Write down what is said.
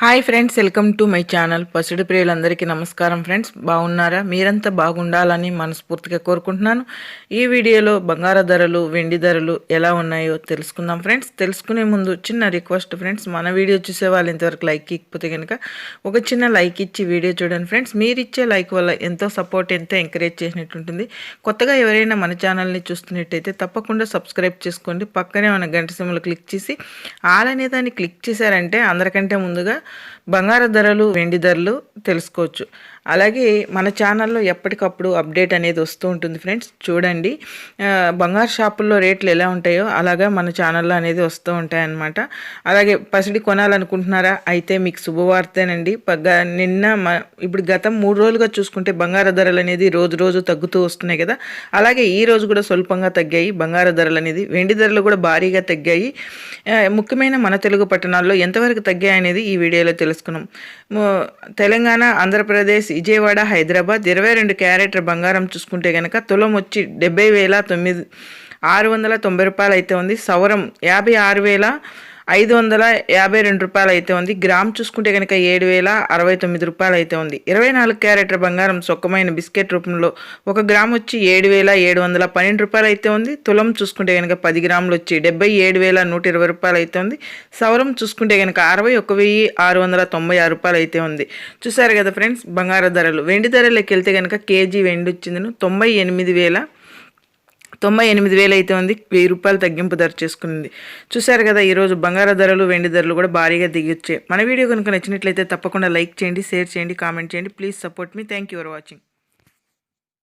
Hi friends welcome to my channel. పసిడి ప్రియులందరికీ నమస్కారం ఫ్రెండ్స్. బాగున్నారా? మీరంతా బాగుండాలని మనస్ఫూర్తిగా కోరుకుంటున్నాను. ఈ వీడియోలో బంగార ధరలు వెండి ధరలు ఎలా ఉన్నాయో తెలుసుకుందాం ఫ్రెండ్స్. తెలుసుకునే ముందు చిన్న రిక్వెస్ట్ ఫ్రెండ్స్. మన వీడియో చూసే వాళ్ళు ఇంతవరకు లైక్ ఇకపోతే కనుక ఒక చిన్న లైక్ ఇచ్చి వీడియో చూడండి ఫ్రెండ్స్. మీరు ఇచ్చే లైక్ వల్ల ఎంతో సపోర్ట్ ఎంతో ఎంకరేజ్ చేసినట్టు ఉంటుంది. కొత్తగా ఎవరైనా మన ఛానల్ని చూస్తున్నట్టయితే తప్పకుండా సబ్స్క్రైబ్ చేసుకోండి. పక్కనే మన గంట సిమ్లు క్లిక్ చేసి ఆల్ అనే దాన్ని క్లిక్ చేశారంటే అందరికంటే ముందుగా బంగారు ధరలు వెండి ధరలు తెలుసుకోవచ్చు. అలాగే మన ఛానల్లో ఎప్పటికప్పుడు అప్డేట్ అనేది వస్తూ ఉంటుంది ఫ్రెండ్స్. చూడండి. బంగారు షాపుల్లో రేట్లు ఎలా ఉంటాయో అలాగా మన ఛానల్లో అనేది వస్తూ ఉంటాయన్నమాట. అలాగే పసిడి కొనాలనుకుంటున్నారా? అయితే మీకు శుభవార్తేనండి. నిన్న ఇప్పుడు గతం మూడు రోజులుగా చూసుకుంటే బంగారు ధరలు అనేది రోజు రోజు తగ్గుతూ వస్తున్నాయి కదా. అలాగే ఈ రోజు కూడా స్వల్పంగా తగ్గాయి. బంగారు ధరలు అనేది వెండి ధరలు కూడా భారీగా తగ్గాయి. ముఖ్యమైన మన తెలుగు పట్టణాల్లో ఎంతవరకు తగ్గాయి అనేది ఈ వీడియోలో తెలుసుకున్నాం. తెలంగాణ ఆంధ్రప్రదేశ్ విజయవాడ హైదరాబాద్ ఇరవై రెండు క్యారెటర్ బంగారం చూసుకుంటే కనుక తులం వచ్చి డెబ్బై వేల తొమ్మిది ఆరు వందల తొంభై రూపాయలు అయితే ఉంది. సౌరం యాభై ఆరు వేల ఐదు వందల యాభై రెండు రూపాయలు అయితే ఉంది. గ్రామ్ చూసుకుంటే కనుక ఏడు వేల అరవై తొమ్మిది రూపాయలు అయితే ఉంది. ఇరవై నాలుగు క్యారెట్ల బంగారం సొక్కమైన బిస్కెట్ రూపంలో ఒక గ్రామ్ వచ్చి ఏడు వేల ఏడు వందల పన్నెండు రూపాయలు అయితే ఉంది. తులం చూసుకుంటే కనుక పది గ్రాములు వచ్చి డెబ్బై ఏడు వేల నూట ఇరవై రూపాయలు అయితే ఉంది. సవరం చూసుకుంటే కనుక అరవై ఒక వెయ్యి ఆరు వందల తొంభై ఆరు రూపాయలు అయితే ఉంది. చూసారు కదా ఫ్రెండ్స్ బంగారు ధరలు. వెండి ధరలోకి వెళ్తే కనుక కేజీ వెండి వచ్చింది తొంభై ఎనిమిది వేల తొంభై ఎనిమిది వేలు అయితే ఉంది. వెయ్యి రూపాయలు తగ్గింపు ధర చేసుకుంది చూశారు కదా ఈరోజు బంగారు ధరలు వెండి ధరలు కూడా భారీగా దిగొచ్చాయి మన వీడియో కనుక నచ్చినట్లయితే తప్పకుండా లైక్ చేయండి షేర్ చేయండి కామెంట్ చేయండి. Please support me. Thank you for watching.